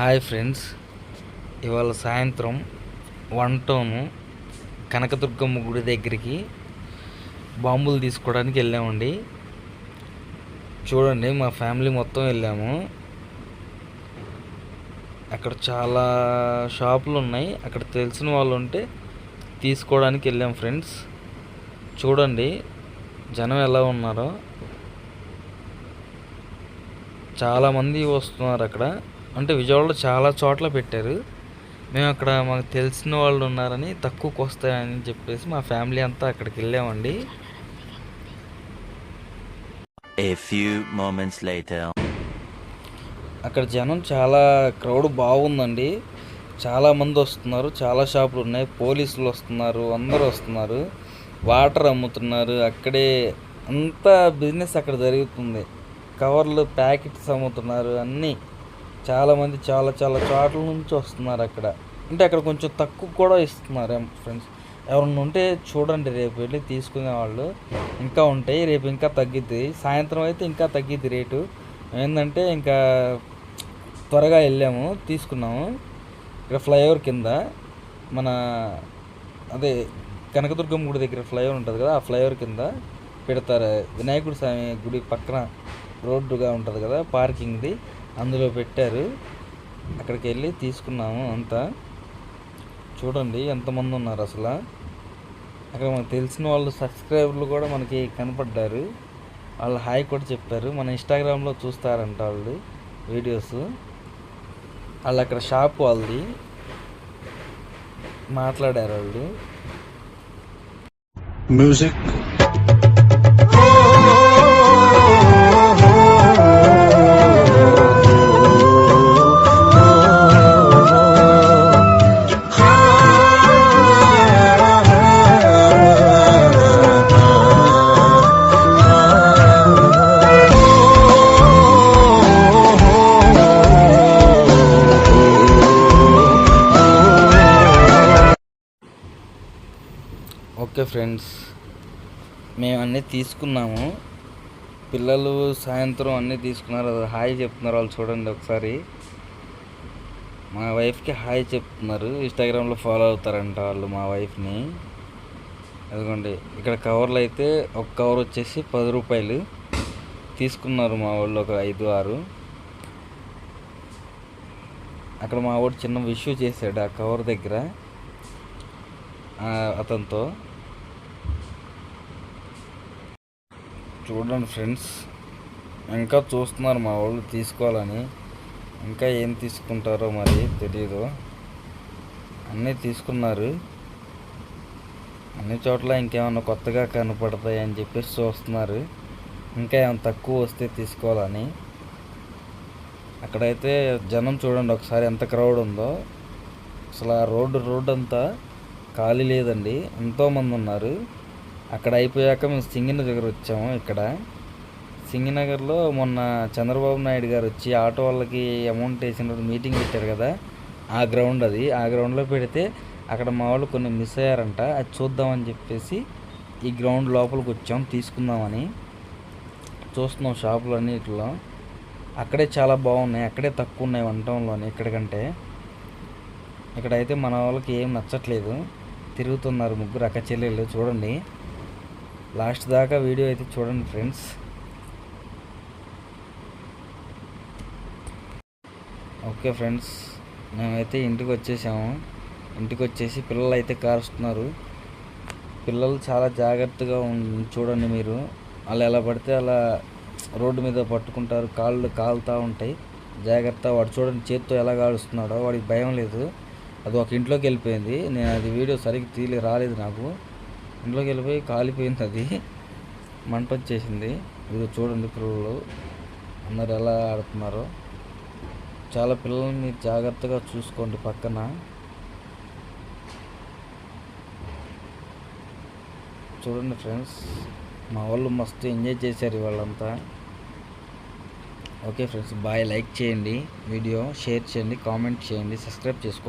Hi friends. ఇవాళ సాయంత్రం one town Kanakadurgamma గుడి దగ్గరికి బాంబులు తీసుకోవడానికి వెళ్ళామండి. చూడండి మా ఫ్యామిలీ మొత్తం వెళ్ళాము. అక్కడ చాలా షాపులు ఉన్నాయి. అక్కడ తెలిసిన వాళ్ళు ఉంటే తీసుకోవడానికి వెళ్ళాం ఫ్రెండ్స్. చూడండి జనం ఎలా ఉన్నారో. చాలామంది వస్తున్నారు అక్కడ. అంటే విజయవాడలో చాలా చోట్ల పెట్టారు. మేము అక్కడ మాకు తెలిసిన వాళ్ళు ఉన్నారని తక్కువకి వస్తాయని చెప్పేసి మా ఫ్యామిలీ అంతా అక్కడికి వెళ్ళామండి. A few moments later. అక్కడ జనం చాలా క్రౌడ్ బాగుందండి. చాలా మంది వస్తున్నారు. చాలా షాపులు ఉన్నాయి. పోలీసులు వస్తున్నారు. అందరూ వస్తున్నారు. వాటర్ అమ్ముతున్నారు. అక్కడే అంతా బిజినెస్ అక్కడ జరుగుతుంది. కవర్లు ప్యాకెట్స్ అమ్ముతున్నారు. అన్నీ చాలామంది చాలా చాలా చోట్ల నుంచి వస్తున్నారు అక్కడ. అంటే అక్కడ కొంచెం తక్కువ కూడా ఇస్తున్నారు ఫ్రెండ్స్. ఎవరన్నా ఉంటే చూడండి రేపు వెళ్ళి తీసుకునే వాళ్ళు. ఇంకా ఉంటాయి రేపు ఇంకా తగ్గిద్ది. సాయంత్రం అయితే ఇంకా తగ్గిద్ది రేటు. ఏంటంటే ఇంకా త్వరగా వెళ్ళాము తీసుకున్నాము. ఇక్కడ ఫ్లైఓవర్ కింద మన అదే కనకదుర్గమ్మ గుడి దగ్గర ఫ్లైఓవర్ ఉంటుంది కదా ఆ ఫ్లైఓవర్ కింద పెడతారు. వినాయకుడి స్వామి గుడి పక్కన రోడ్డుగా ఉంటుంది కదా పార్కింగ్ది. అందులో పెట్టారు. అక్కడికి వెళ్ళి తీసుకున్నాము అంతా. చూడండి ఎంతమంది ఉన్నారు అసలు. అక్కడ మనకు తెలిసిన వాళ్ళు సబ్స్క్రైబర్లు కూడా మనకి కనపడ్డారు. వాళ్ళు హాయ్ కూడా చెప్పారు. మన ఇన్స్టాగ్రామ్లో చూస్తారంట వాళ్ళు వీడియోస్. వాళ్ళు అక్కడ షాప్ వాళ్ళది. మాట్లాడారు వాళ్ళు. Music okay friends. మేము అన్నీ తీసుకున్నాము. పిల్లలు సాయంత్రం అన్నీ తీసుకున్నారు. అది హాయ్ చెప్తున్నారు వాళ్ళు చూడండి ఒకసారి. మా వైఫ్కి హాయ్ చెప్తున్నారు. ఇన్స్టాగ్రామ్లో ఫాలో అవుతారంట వాళ్ళు మా వైఫ్ని. అదిగోండి ఇక్కడ కవర్లు అయితే ఒక కవర్ వచ్చేసి పది రూపాయలు తీసుకున్నారు మా వాళ్ళు ఒక ఐదు ఆరు. అక్కడ మా వాడు చిన్న విష్యూ చేశాడు ఆ కవర్ దగ్గర. అతనితో. చూడండి ఫ్రెండ్స్. ఇంకా చూస్తున్నారు మా వాళ్ళు తీసుకోవాలని. ఇంకా ఏం తీసుకుంటారో మరి తెలియదు అన్నీ తీసుకున్నారు. అన్ని చోట్ల ఇంకేమన్నా కొత్తగా కనపడతాయి అని చెప్పేసి చూస్తున్నారు. ఇంకా ఏమైనా తక్కువ వస్తే తీసుకోవాలని. అక్కడైతే జనం చూడండి ఒకసారి ఎంత క్రౌడ్ ఉందో. అసలు ఆ రోడ్డు రోడ్డు అంతా ఖాళీ లేదండి. ఎంతోమంది ఉన్నారు. అక్కడ అయిపోయాక మేము సింగినగర్ వచ్చాము ఇక్కడ. సింగినగర్లో మొన్న చంద్రబాబు నాయుడు గారు వచ్చి ఆటో వాళ్ళకి అమౌంట్ వేసిన మీటింగ్ పెట్టారు కదా ఆ గ్రౌండ్ అది. ఆ గ్రౌండ్లో పెడితే అక్కడ మా వాళ్ళు కొన్ని మిస్ అయ్యారంట. అది చూద్దామని చెప్పేసి ఈ గ్రౌండ్ లోపలికి వచ్చాం తీసుకుందామని. చూస్తున్నాం షాపులు అన్నిటిలో అక్కడే చాలా బాగున్నాయి అక్కడే తక్కువ ఉన్నాయి వంటంలోని ఇక్కడికంటే. ఇక్కడైతే మన వాళ్ళకి ఏం నచ్చట్లేదు. తిరుగుతున్నారు ముగ్గురు అక్క చెల్లెళ్ళు చూడండి. లాస్ట్ దాకా వీడియో అయితే చూడండి ఫ్రెండ్స్. ఓకే ఫ్రెండ్స్ మేమైతే ఇంటికి వచ్చేసాము. ఇంటికి వచ్చేసి పిల్లలు అయితే కారుస్తున్నారు. పిల్లలు చాలా జాగ్రత్తగా ఉం- చూడండి మీరు. వాళ్ళు ఎలా పడితే అలా రోడ్డు మీద పట్టుకుంటారు కాళ్ళు కాలుతూ ఉంటాయి. జాగ్రత్త వాడు చూడండి చేత్తో ఎలా కాలుస్తున్నాడో వాడికి భయం లేదు. అది ఒక ఇంట్లోకి వెళ్ళిపోయింది. నేను అది వీడియో సరిగ్గా తీలి రాలేదు నాకు. ఇంట్లోకి వెళ్ళిపోయి కాలిపోయింది అది. మంట వచ్చేసింది ఇది చూడండి పిల్లలు. అందరు ఎలా ఆడుతున్నారో. చాలా పిల్లల్ని మీరు జాగ్రత్తగా చూసుకోండి పక్కన. చూడండి ఫ్రెండ్స్ మా వాళ్ళు మస్తు ఎంజాయ్ చేశారు వాళ్ళంతా ఓకే ఫ్రెండ్స్ బాయ్. లైక్ చేయండి వీడియో షేర్ చేయండి కామెంట్ చేయండి సబ్స్క్రైబ్ చేసుకోండి.